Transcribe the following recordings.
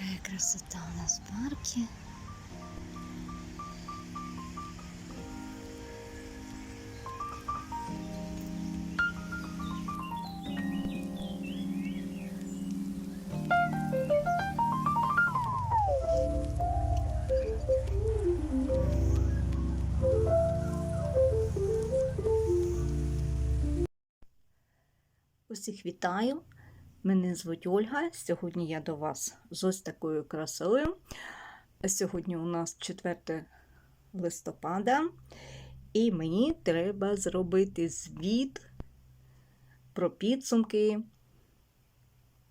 Какая красота у нас в парке. Усіх вітаю. Мене звуть Ольга. Сьогодні я до вас з ось такою красою. Сьогодні у нас 4 листопада, і мені треба зробити звіт про підсумки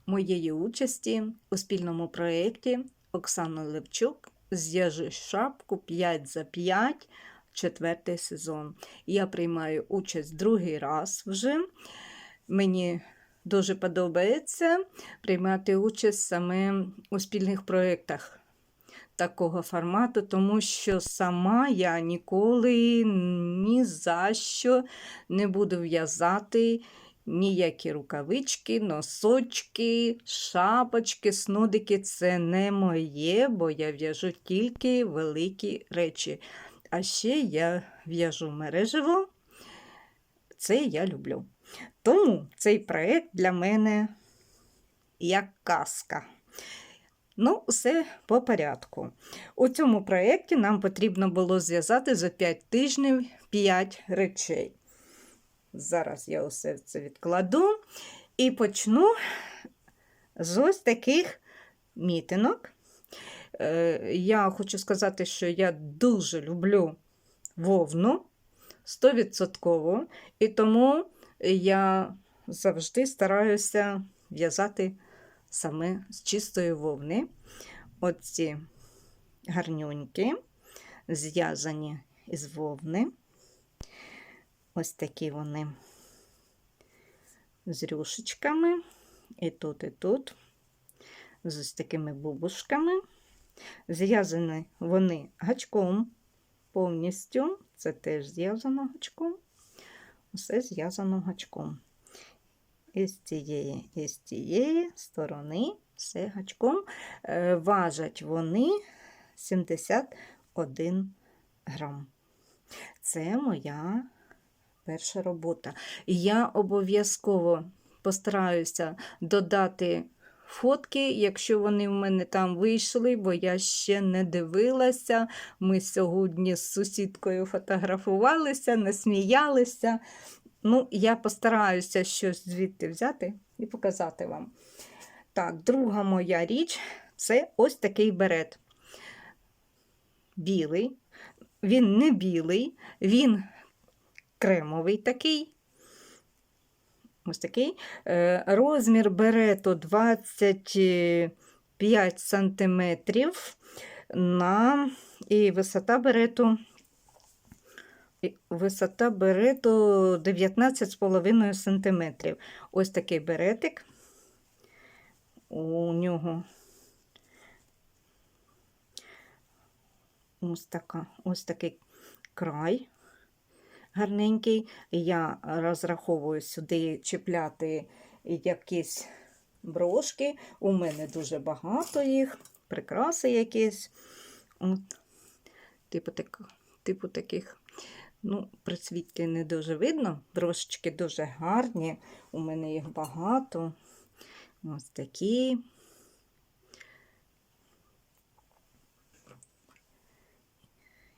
моєї участі у спільному проєкті Оксани Левчук З'яжи шапку 5 за 5, четвертий сезон. Я приймаю участь другий раз вже. Мені дуже подобається приймати участь саме у спільних проєктах такого формату, тому що сама я ніколи ні за що не буду в'язати ніякі рукавички, носочки, шапочки, снудики це не моє, бо я в'яжу тільки великі речі. А ще я в'яжу мережево, це я люблю. Тому цей проєкт для мене як казка. Ну, все по порядку. У цьому проєкті нам потрібно було зв'язати за 5 тижнів 5 речей. Зараз я усе це відкладу і почну з ось таких мітинок. Е, Я хочу сказати, що я дуже люблю вовну 100%, і тому я завжди стараюся в'язати саме з чистої вовни. Оці гарнюньки, зв'язані із вовни. Ось такі вони з рюшечками. І тут, і тут, з ось такими бубушками. Зв'язані вони гачком повністю. Це теж зв'язано гачком. Усе зв'язано гачком. І з цієї, і з цієї сторони все гачком. Е, Важать вони 71 грам. Це моя перша робота. Я обов'язково постараюся додати фотки, якщо вони в мене там вийшли, бо я ще не дивилася. Ми сьогодні з сусідкою фотографувалися, не сміялися. Ну, я постараюся щось звідти взяти і показати вам. Так, друга моя річ це ось такий берет. Білий. Він не білий, він кремовий такий. Ось такий. Е, Розмір берету 25 см на і висота берету висота берету 19,5 см. Ось такий беретик. У нього ось, така, ось такий край гарненький. Я розраховую сюди чіпляти якісь брошки. У мене дуже багато їх, прикраси якісь. От, типу, так, типу таких. Ну, при не дуже видно. Брошечки дуже гарні. У мене їх багато. Ось такі.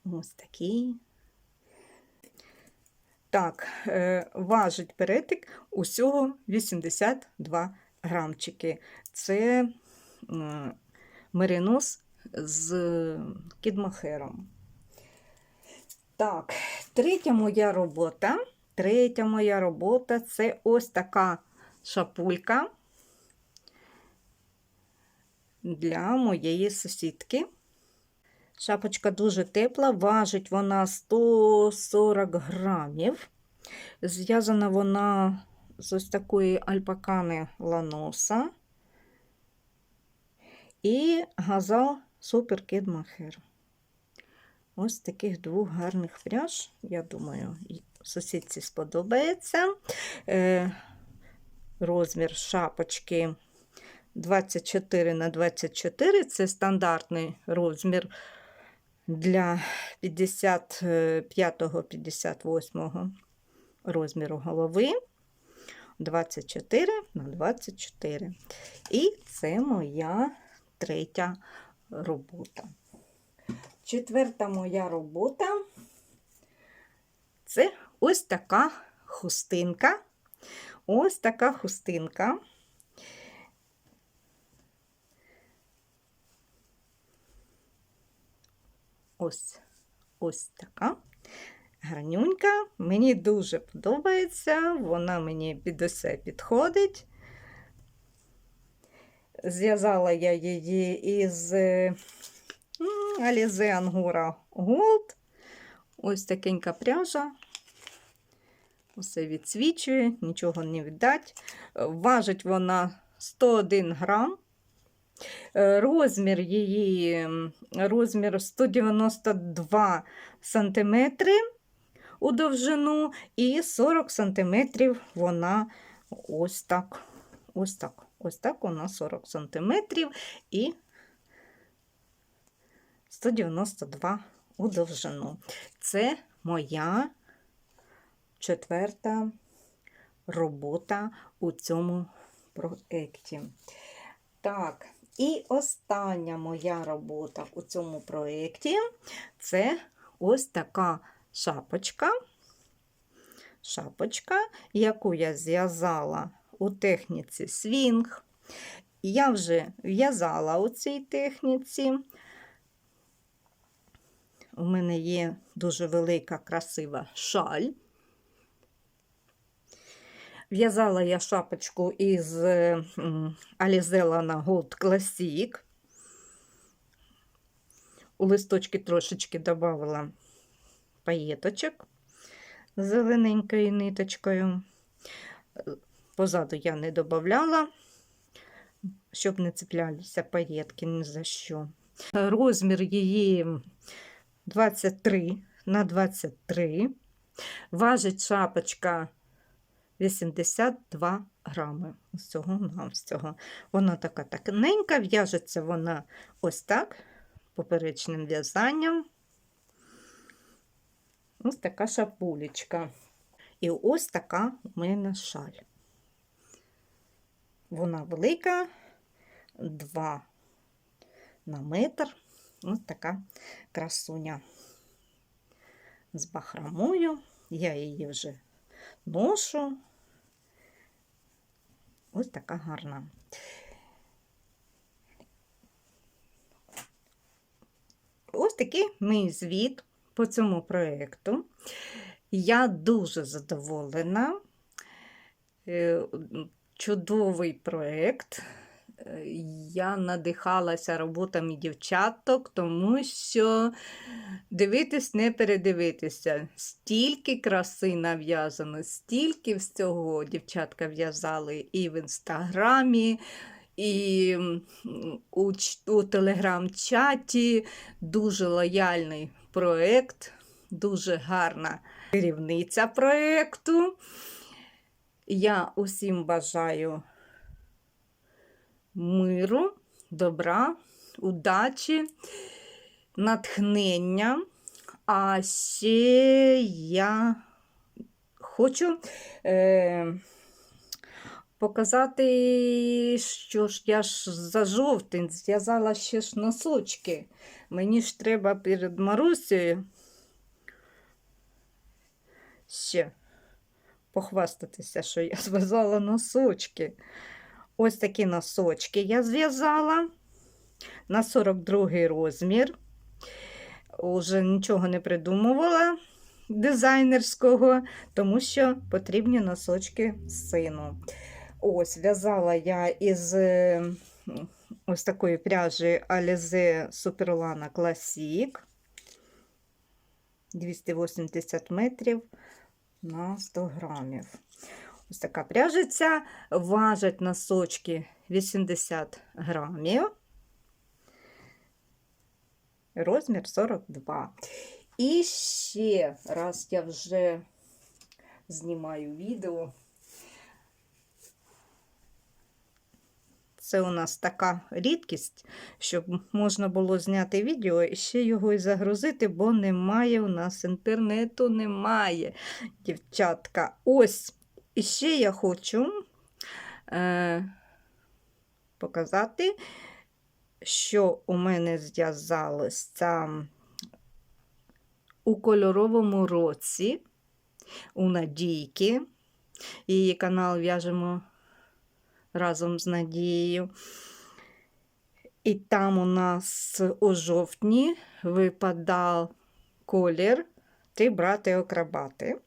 Ось такі. Так, е, важить перетик усього 82 грамчики. Це меринос з кідмахером. Так, третя моя робота. Третя моя робота це ось така шапулька для моєї сусідки. Шапочка дуже тепла, важить вона 140 грамів. Зв'язана вона з ось такої альпакани ланоса і газал Супер Кід Махер. Ось таких двох гарних пряж, я думаю, сусідці сподобається. Е, Розмір шапочки 24 на 24 це стандартний розмір для 55-58 розміру голови. 24 на 24. І це моя третя робота. Четверта моя робота це ось така хустинка. Ось така хустинка. Ось ось така гарнюнька. Мені дуже подобається, вона мені під усе підходить. Зв'язала я її із Alize Angora Gold. Ось такенька пряжа. Усе відсвічує, нічого не віддать. Важить вона 101 грам. Е, Розмір її розмір 192 сантиметри у довжину і 40 сантиметрів вона ось так. Ось так. Ось так вона 40 сантиметрів і 192 у довжину. Це моя четверта робота у цьому проєкті. Так, і остання моя робота у цьому проєкті це ось така шапочка. Шапочка, яку я зв'язала у техніці свінг. Я вже в'язала у цій техніці. У мене є дуже велика, красива шаль. В'язала я шапочку із м, Alize Gold Classic. У листочки трошечки додавала паєточок зелененькою ниточкою. Позаду я не додавала, щоб не цеплялися паєтки ні за що. Розмір її 23 на 23. Важить шапочка 82 грами. З цього навсього. Вона така тоненька, в'яжеться вона ось так, поперечним в'язанням. Ось така шапулечка. І ось така у мене шаль. Вона велика, 2 на метр. Ось така красуня з бахромою. Я її вже ношу. Ось така гарна. Ось такий мій звіт по цьому проєкту. Я дуже задоволена. Е, Чудовий проєкт. Е, Я надихалася роботами дівчаток, тому що дивитись, не передивитися. Стільки краси нав'язано, стільки всього дівчатка в'язали і в інстаграмі, і у, у телеграм-чаті. Дуже лояльний проєкт, дуже гарна керівниця проєкту. Я усім бажаю миру, добра, удачі, натхнення. А ще я хочу е, показати, що ж я ж за жовтень зв'язала ще ж носочки. Мені ж треба перед Марусею ще похвастатися, що я зв'язала носочки. Ось такі носочки я зв'язала на 42 розмір. Уже нічого не придумувала дизайнерського, тому що потрібні носочки сину. Ось, в'язала я із е, ось такої пряжі Alize Superlana Classic 280 метрів на 100 грамів. Ось така пряжиця. Важать носочки 80 грамів. Розмір 42. І ще раз я вже знімаю відео. Це у нас така рідкість, щоб можна було зняти відео і ще його і загрузити, бо немає у нас інтернету, немає, дівчатка. Ось, і ще я хочу е, показати, що у мене зв'язалося у кольоровому році у Надійки. Її канал в'яжемо разом з Надією. І там у нас у жовтні випадав колір три брати окрабати.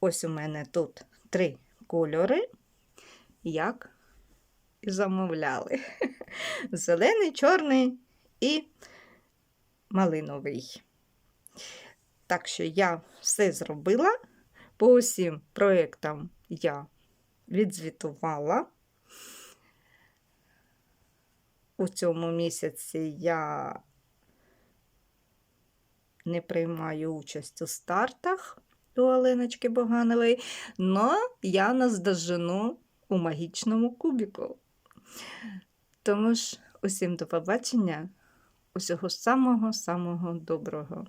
Ось у мене тут три кольори, як і замовляли. Зелений, чорний і малиновий. Так що я все зробила. По усім проєктам я відзвітувала. У цьому місяці я не приймаю участь у стартах у Оленочки Боганової, але я наздожену у магічному кубіку. Тому ж усім до побачення, усього самого-самого доброго.